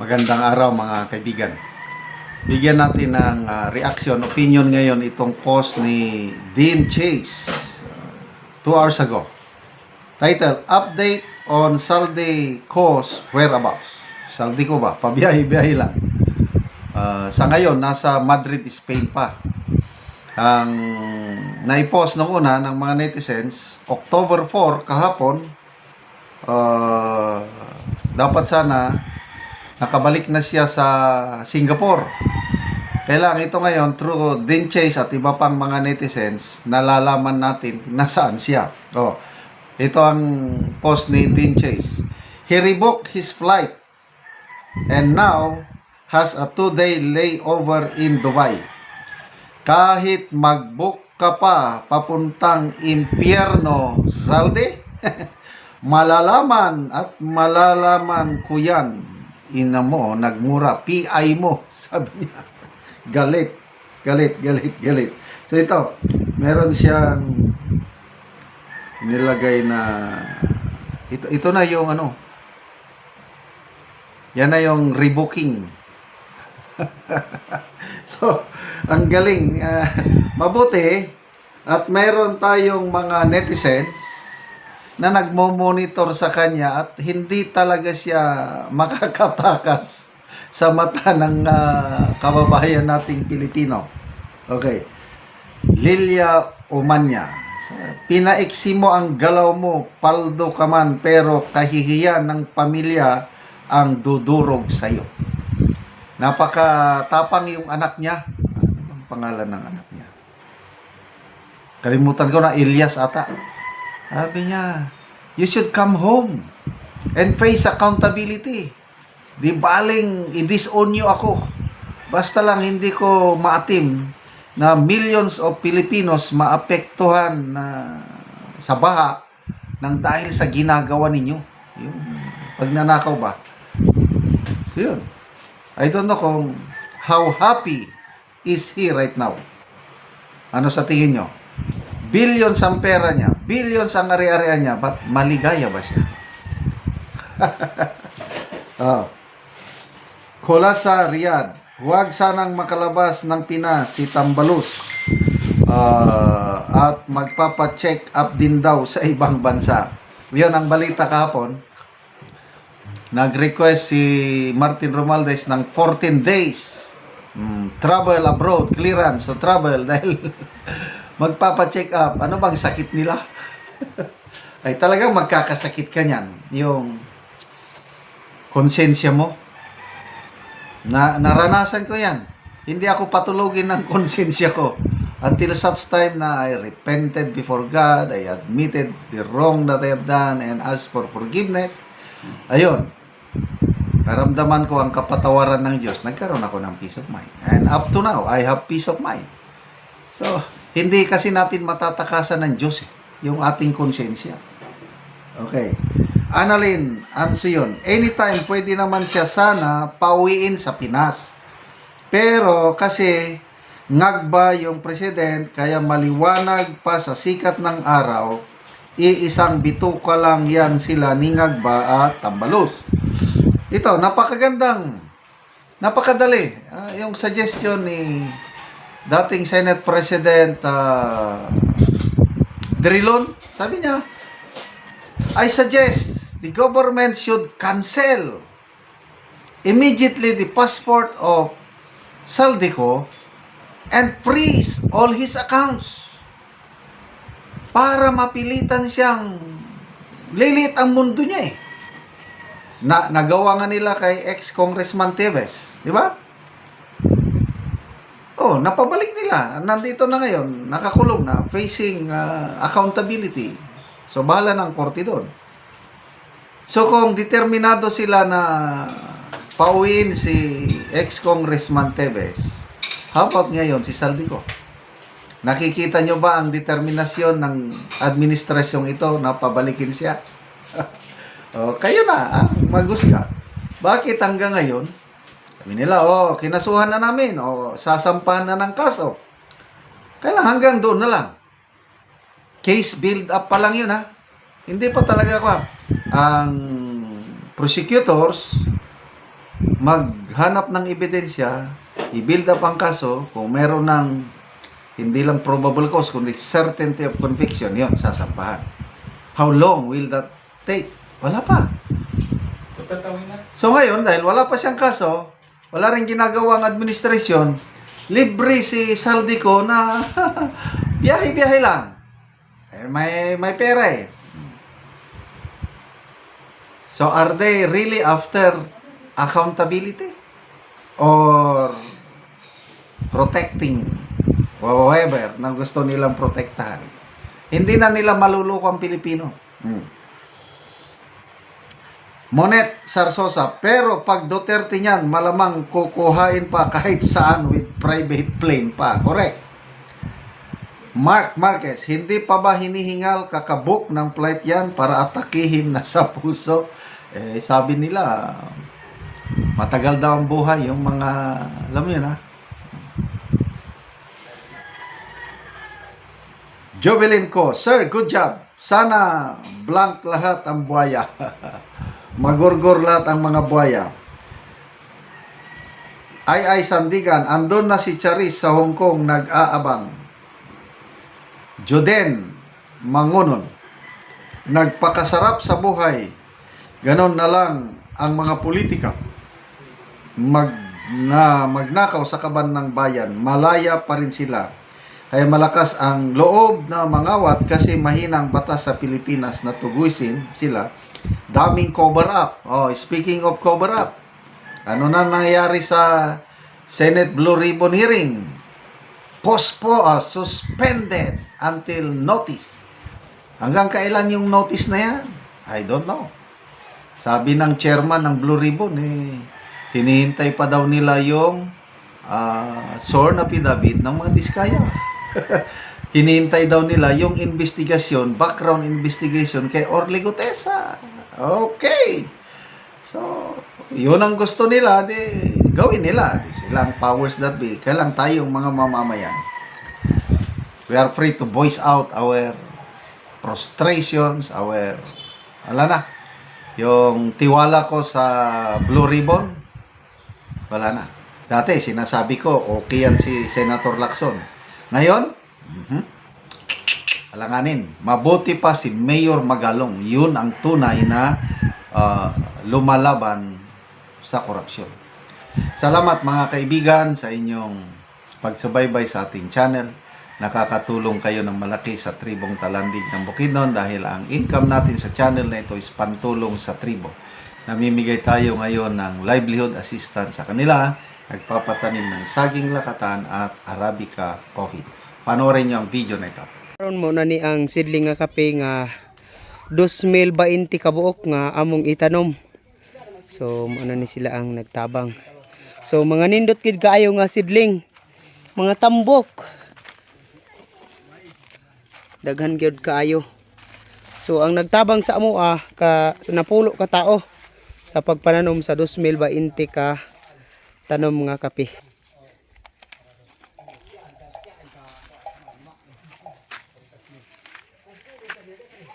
Magandang araw mga kaibigan. Bigyan natin ng ah, reaction, opinion ngayon itong post ni Dean Chase uh, two hours ago. Title, Update on Saldi Co's Whereabouts. Saldi ko ba? Pabiyahe-biyahe lang. Ah, sa ngayon, nasa Madrid, Spain pa. Ang naipost nung una ng mga netizens, October 4 kahapon, ah, dapat sana nakabalik na siya sa Singapore. Kaya lang ito ngayon, through Din Chase at iba pang mga netizens, nalalaman natin nasaan siya. Oh, ito ang post ni Din Chase. He rebooked his flight and now has a two-day layover in Dubai. Kahit mag-book ka pa papuntang impyerno, Saudi, malalaman at malalaman ko yan. Ina mo, nagmura, PI mo, sabi niya. Galit, galit, galit, galit. So ito, meron siyang nilagay na ito ito na yung ano. Yan na yung rebooking so ang galing. Ah, mabuti at meron tayong mga netizens na nagmo-monitor sa kanya at hindi talaga siya makakatakas sa mata ng ah, kababayan nating Pilipino. Okay. Lilia Umanya. Pinaiksi mo ang galaw mo, paldo ka man, pero kahihiyan ng pamilya ang dudurog sa'yo. Napakatapang yung anak niya. Ano bang pangalan ng anak niya? Kalimutan ko na, Elias ata. Sabi niya, you should come home and face accountability. Di baling i-disown niyo ako. Basta lang hindi ko maatim na millions of Filipinos maapektuhan na sa baha nang dahil sa ginagawa ninyo. Yung pagnanakaw ba? So yun. I don't know kung how happy is he right now. Ano sa tingin nyo? Billions ang pera niya. Billions ang ari-arian niya. But maligaya ba siya? oh. Kolasa, Riyadh. Huwag sanang makalabas ng Pinas si Tambalus. Ah, at magpapa-check up din daw sa ibang bansa. Yun ang balita kahapon. Nag-request si Martin Romualdez ng 14 days mm, travel abroad, clearance sa travel dahil magpapa-check up. Ano bang sakit nila? Ay talagang magkakasakit ka niyan. Yung konsensya mo. Na, naranasan ko yan. Hindi ako patulogin ng konsensya ko. Until such time na I repented before God, I admitted the wrong that I have done and asked for forgiveness. Ayun. Naramdaman ko ang kapatawaran ng Diyos. Nagkaroon ako ng peace of mind. And up to now, I have peace of mind. So, hindi kasi natin matatakasan ng Diyos eh, yung ating konsensya. Okay. Annalyn, yun? Anytime, pwede naman siya sana pauwiin sa Pinas. Pero kasi ngagba yung president, kaya maliwanag pa sa sikat ng araw, iisang bituka lang yan sila ni Ngagba at Tambalos. Ito, napakagandang, napakadali. Ah, yung suggestion ni dating Senate President uh, Drilon, sabi niya, I suggest the government should cancel immediately the passport of Saldico and freeze all his accounts para mapilitan siyang lilit ang mundo niya eh. Na, nagawa nga nila kay ex-congressman Teves, di ba? Oh, napabalik nila. Nandito na ngayon, nakakulong na, facing uh, accountability. So, bahala ng korte doon. So, kung determinado sila na pauwiin si ex-congressman Teves, how about ngayon si Saldico? Nakikita nyo ba ang determinasyon ng administrasyong ito na pabalikin siya? o, kayo na, ah, maghusga. Bakit hanggang ngayon, sabi nila, oh, kinasuhan na namin, o sasampahan na ng kaso. Kaya hanggang doon na lang. Case build up pa lang yun, ha? Hindi pa talaga ko. Ang prosecutors maghanap ng ebidensya, i-build up ang kaso, kung meron ng hindi lang probable cause, kundi certainty of conviction, yon sasampahan. How long will that take? Wala pa. So ngayon, dahil wala pa siyang kaso, wala rin ginagawang administrasyon, libre si Saldico na biyahe-biyahe lang. Eh, may, may pera eh. So are they really after accountability? Or protecting whoever na gusto nilang protektahan? Hindi na nila maluluko ang Pilipino. Hmm. Monet Sarsosa, pero pag Duterte niyan, malamang kukuhain pa kahit saan with private plane pa. Correct. Mark Marquez, hindi pa ba hinihingal kakabuk ng flight yan para atakihin na sa puso? Eh, sabi nila, matagal daw ang buhay yung mga, alam mo yun ha? Jovelyn ko, Sir, good job. Sana blank lahat ang buhaya. Magurgur lahat ang mga buhaya. Ay ay Sandigan, andon na si Charis sa Hong Kong nag-aabang. Joden Mangunon, nagpakasarap sa buhay. Ganon na lang ang mga politika. Mag, na, magnakaw sa kaban ng bayan, malaya pa rin sila. Kaya malakas ang loob na mangawat kasi mahina ang batas sa Pilipinas na tugusin sila. Daming cover up. Oh, speaking of cover up, ano na nangyayari sa Senate Blue Ribbon hearing? Postpo, ah, suspended until notice. Hanggang kailan yung notice na yan? I don't know. Sabi ng chairman ng Blue Ribbon, eh, hinihintay pa daw nila yung ah, sworn affidavit ng mga diskaya. hinihintay daw nila yung investigasyon, background investigation kay Orly Gutesa. Okay. So, yun ang gusto nila, di gawin nila. Di sila ang powers that be. Kailang tayong mga mamamayan. We are free to voice out our frustrations, our, wala na, yung tiwala ko sa Blue Ribbon, wala na. Dati, sinasabi ko, okay yan si Senator Lacson. Ngayon, mhm, alanganin, mabuti pa si Mayor Magalong. Yun ang tunay na ah, lumalaban sa korupsyon. Salamat mga kaibigan sa inyong pagsubaybay sa ating channel. Nakakatulong kayo ng malaki sa tribong talandig ng Bukidnon dahil ang income natin sa channel na ito is pantulong sa tribo. Namimigay tayo ngayon ng livelihood assistance sa kanila, nagpapatanim ng saging lakatan at Arabica coffee. Panoorin niyo ang video na ito. Karon mo na ni ang sidling nga kape nga 2020 kabuok nga among itanom. So ano ni sila ang nagtabang. So mga nindot gid kaayo nga sidling. Mga tambok. Daghan gyud kaayo. So ang nagtabang sa amo ah ka sa napulo ka tao sa pagpananom sa 2020 ka tanom nga kape.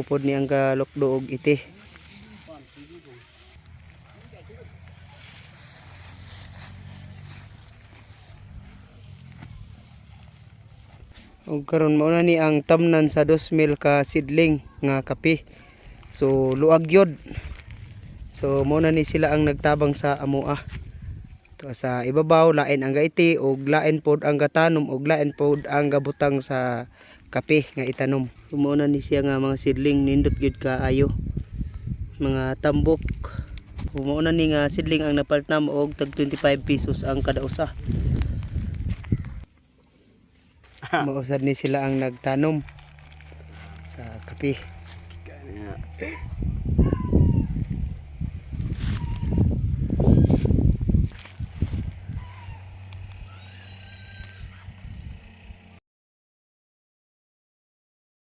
Upod ni ang kalokdoog iti. Og karon mao ni ang tamnan sa 2000 ka sidling nga kape. So luag yod. So mao ni sila ang nagtabang sa amoa. To sa ibabaw lain ang gaiti og lain pod ang gatanom og lain pod ang gabutang sa kape nga itanom. So, mao na ni siya nga mga sidling nindot gyud ka ayo. Mga tambok. Kung mao na ni nga sidling ang napaltam og tag 25 pesos ang kada usa. Mausad ni sila ang nagtanom. sa kape. Kanya.